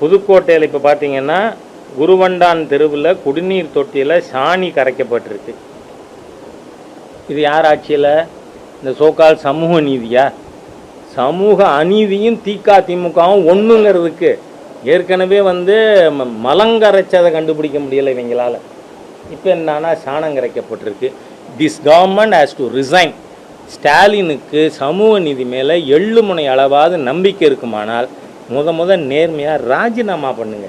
புதுக்கோட்டையில் இப்போ பார்த்தீங்கன்னா குருவண்டான் தெருவில் குடிநீர் தொட்டியில் சாணி கரைக்கப்பட்டிருக்கு. இது யார் ஆட்சியில்? இந்த சோக்கால் சமூக நீதியா? சமூக அநீதியும் திக திமுகவும் ஒன்றுங்கிறதுக்கு ஏற்கனவே வந்து ம- மலங்கரைச்சதை கண்டுபிடிக்க முடியலை இவங்களால். இப்போ என்னன்னா சாணம் கரைக்கப்பட்டிருக்கு. This government has to resign ஸ்டாலினுக்கு சமூக நீதி மேலே எள்ளு முனை அளவாவது நம்பிக்கை இருக்குமானால் முத முத நேர்மையாக ராஜினாமா பண்ணுங்க.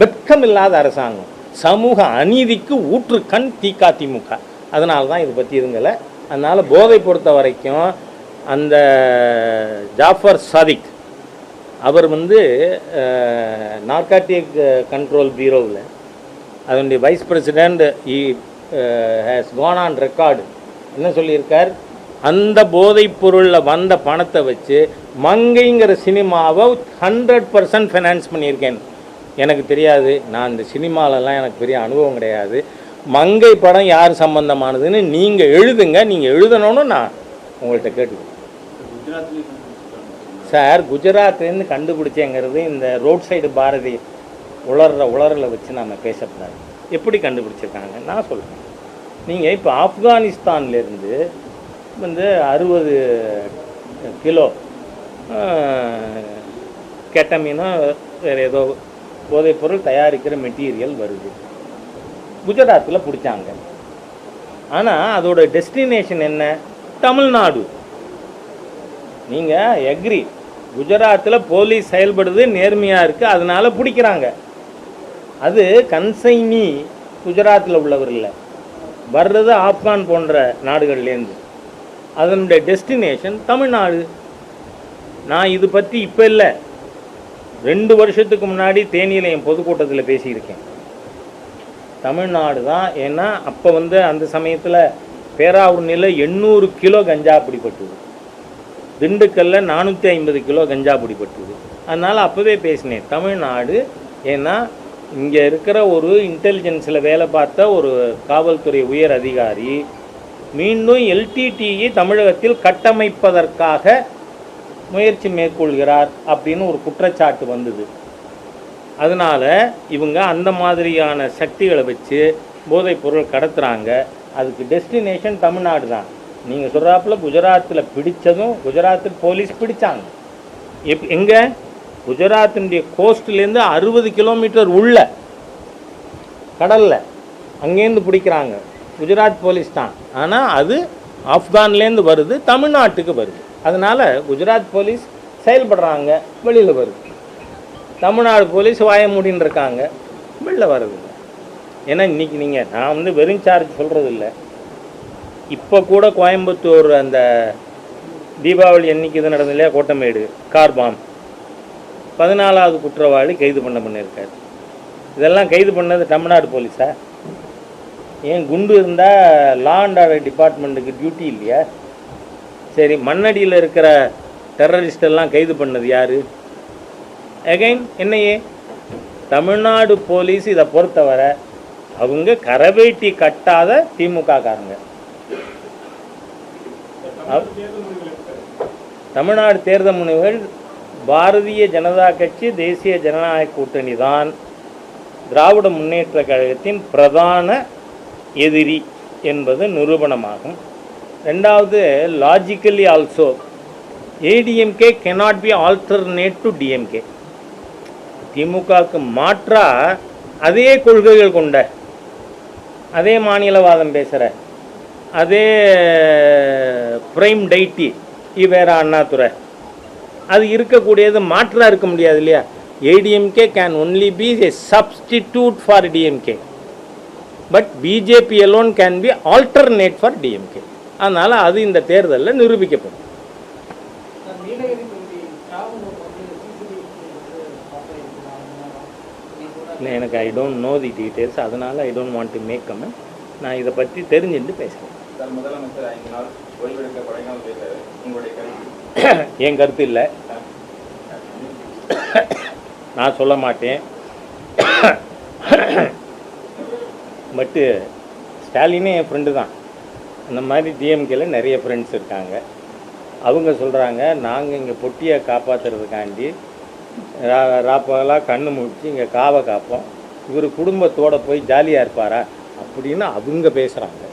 வெட்கமில்லாத அரசாங்கம். சமூக அநீதிக்கு ஊற்றுக்கண் திக திமுக. அதனால தான் இதை பற்றி இருங்கலை அதனால் போதை பொறுத்த வரைக்கும் அந்த ஜாஃபர் சாதிக் அவர் வந்து நார்காட்டிக் கண்ட்ரோல் பியூரோவில் அதனுடைய vice president he has gone on record. என்ன சொல்லியிருக்கார்? அந்த போதைப் பொருளில் வந்த பணத்தை வச்சு மங்கைங்கிற சினிமாவை ஹண்ட்ரட் பர்சன்ட் ஃபைனான்ஸ் பண்ணியிருக்கேன். எனக்கு தெரியாது. நான் இந்த சினிமாலெல்லாம் எனக்கு பெரிய அனுபவம் கிடையாது. மங்கை படம் யார் சம்பந்தமானதுன்னு நீங்கள் எழுதுங்க. நீங்கள் எழுதணும்னு நான் உங்கள்கிட்ட கேட்டுக்கிறேன். சார் குஜராத்லேருந்து கண்டுபிடிச்சேங்கிறது இந்த ரோட் சைடு பாரதி உளர்ற உளறலை வச்சு நாம் பேசக்கூடாது. எப்படி கண்டுபிடிச்சிருக்காங்க நான் சொல்கிறேன் நீங்கள் இப்போ ஆப்கானிஸ்தான்லேருந்து வந்து அறுபது கிலோ கெட்ட மீனோ வேறு ஏதோ போதைப்பொருள் தயாரிக்கிற மெட்டீரியல் வருது. குஜராத்தில் பிடிச்சாங்க. ஆனால் அதோட டெஸ்டினேஷன் என்ன? தமிழ்நாடு. நீங்கள் எக்ரி. குஜராத்தில் போலீஸ் செயல்படுது நேர்மையாக இருக்குது அதனால் பிடிக்கிறாங்க. அது கன்சைனி குஜராத்தில் உள்ளவர் இல்லை. வர்றது ஆப்கான் போன்ற நாடுகள்லேருந்து. அதனுடைய டெஸ்டினேஷன் தமிழ்நாடு. நான் இது பற்றி இப்போ இல்லை. ரெண்டு வருஷத்துக்கு முன்னாடி தேனியில் என் பொதுக்கூட்டத்தில் பேசியிருக்கேன். தமிழ்நாடு தான் ஏன்னா அப்போ வந்து அந்த சமயத்தில் பேராவூர்னில் எண்ணூறு கிலோ கஞ்சா பிடிப்பட்டது திண்டுக்கல்ல நானூற்றி ஐம்பது கிலோ கஞ்சா பிடிப்பட்டது அதனால் அப்போவே பேசினேன் தமிழ்நாடு ஏன்னா இங்கே இருக்கிற ஒரு இன்டெலிஜென்ஸில் வேலை பார்த்த ஒரு காவல்துறை உயர் அதிகாரி மீண்டும் எல்டிடிஇ தமிழகத்தில் கட்டமைப்பதற்காக முயற்சி மேற்கொள்கிறார் அப்படின்னு ஒரு குற்றச்சாட்டு வந்தது. அதனால் இவங்க அந்த மாதிரியான சக்திகளை வச்சு போதைப் பொருள் கடத்துகிறாங்க அதுக்கு டெஸ்டினேஷன் தமிழ்நாடு தான். நீங்கள் சொல்கிறாப்புல குஜராத்தில் பிடித்ததும் குஜராத்தில் போலீஸ் பிடித்தாங்க எப் எங்கே? குஜராத்தினுடைய கோஸ்ட்லேருந்து அறுபது கிலோமீட்டர் உள்ள கடலில் அங்கேருந்து பிடிக்கிறாங்க. குஜராத் போலீஸ் தான். ஆனால் அது ஆப்கான்லேருந்து வருது தமிழ்நாட்டுக்கு வருது. அதனால் குஜராத் போலீஸ் செயல்படுறாங்க வெளியில் வருது. தமிழ்நாடு போலீஸ் வாய மூடின்னு இருக்காங்க வெளில வருது. ஏன்னா இன்றைக்கி நீங்கள் நான் வந்து வெறும் சார்ஜ் சொல்கிறது இல்லை இப்போ கூட கோயம்புத்தூர் அந்த தீபாவளி அன்னைக்கு இது நடந்தது இல்லையா கோட்டமேடு கார் பாம். பதினாலாவது குற்றவாளி கைது பண்ண பண்ணியிருக்காரு. இதெல்லாம் கைது பண்ணது தமிழ்நாடு போலீஸா? ஏன் குண்டு இருந்தால் லா அண்ட் ஆர்டர் டிபார்ட்மெண்ட்டுக்கு டியூட்டி இல்லையா? சரி மண்ணடியில் இருக்கிற டெரரிஸ்ட் எல்லாம் கைது பண்ணது யார்? அகைன் என்னையே? தமிழ்நாடு போலீஸ் இதை பொறுத்தவரை அவங்க கரவேட்டி கட்டாத திமுக காரங்க. தமிழ்நாடு தேர்தல் முனைவுகள் பாரதிய ஜனதா கட்சி தேசிய ஜனநாயக கூட்டணி தான் திராவிட முன்னேற்ற கழகத்தின் பிரதான எதிரி என்பது நிரூபணமாகும். ரெண்டாவது logically also ADMK cannot be alternate to DMK திமுகவுக்கு மாற்றாக அதே கொள்கைகள் கொண்ட அதே மாநிலவாதம் பேசுகிற அதே பிரைம் டைட்டி இவேரா அண்ணாதுரை. அது இருக்கக்கூடியது மாற்றாக இருக்க முடியாது இல்லையா? ADMK can only be a substitute for DMK but BJP alone can be alternate for DMK அதனால் அது இந்த தேர்தலில் நிரூபிக்கப்படும். எனக்கு I don't know the details அதனால் I don't want to make comment நான் இதை பற்றி தெரிஞ்சுட்டு பேசுகிறேன் என் கருத்து இல்லை. நான் சொல்ல மாட்டேன். பட்டு ஸ்டாலினே என் ஃப்ரெண்டு தான். அந்த மாதிரி டிஎம்கேல நிறைய ஃப்ரெண்ட்ஸ் இருக்காங்க. அவங்க சொல்கிறாங்க நாங்கள் இங்கே பொட்டியை காப்பாற்றுறதுக்காண்டி ரா- ராப்பகலாக கண்ணு முடிச்சு இங்கே காவை காப்போம். இவர் குடும்பத்தோடு போய் ஜாலியாக இருப்பாரா? அப்படின்னு அவங்க பேசுகிறாங்க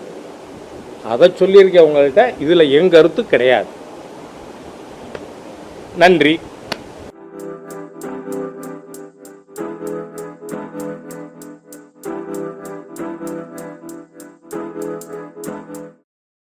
அதை சொல்லியிருக்கேன் உங்கள்கிட்ட இதில் என் கருத்து கிடையாது. நன்றி.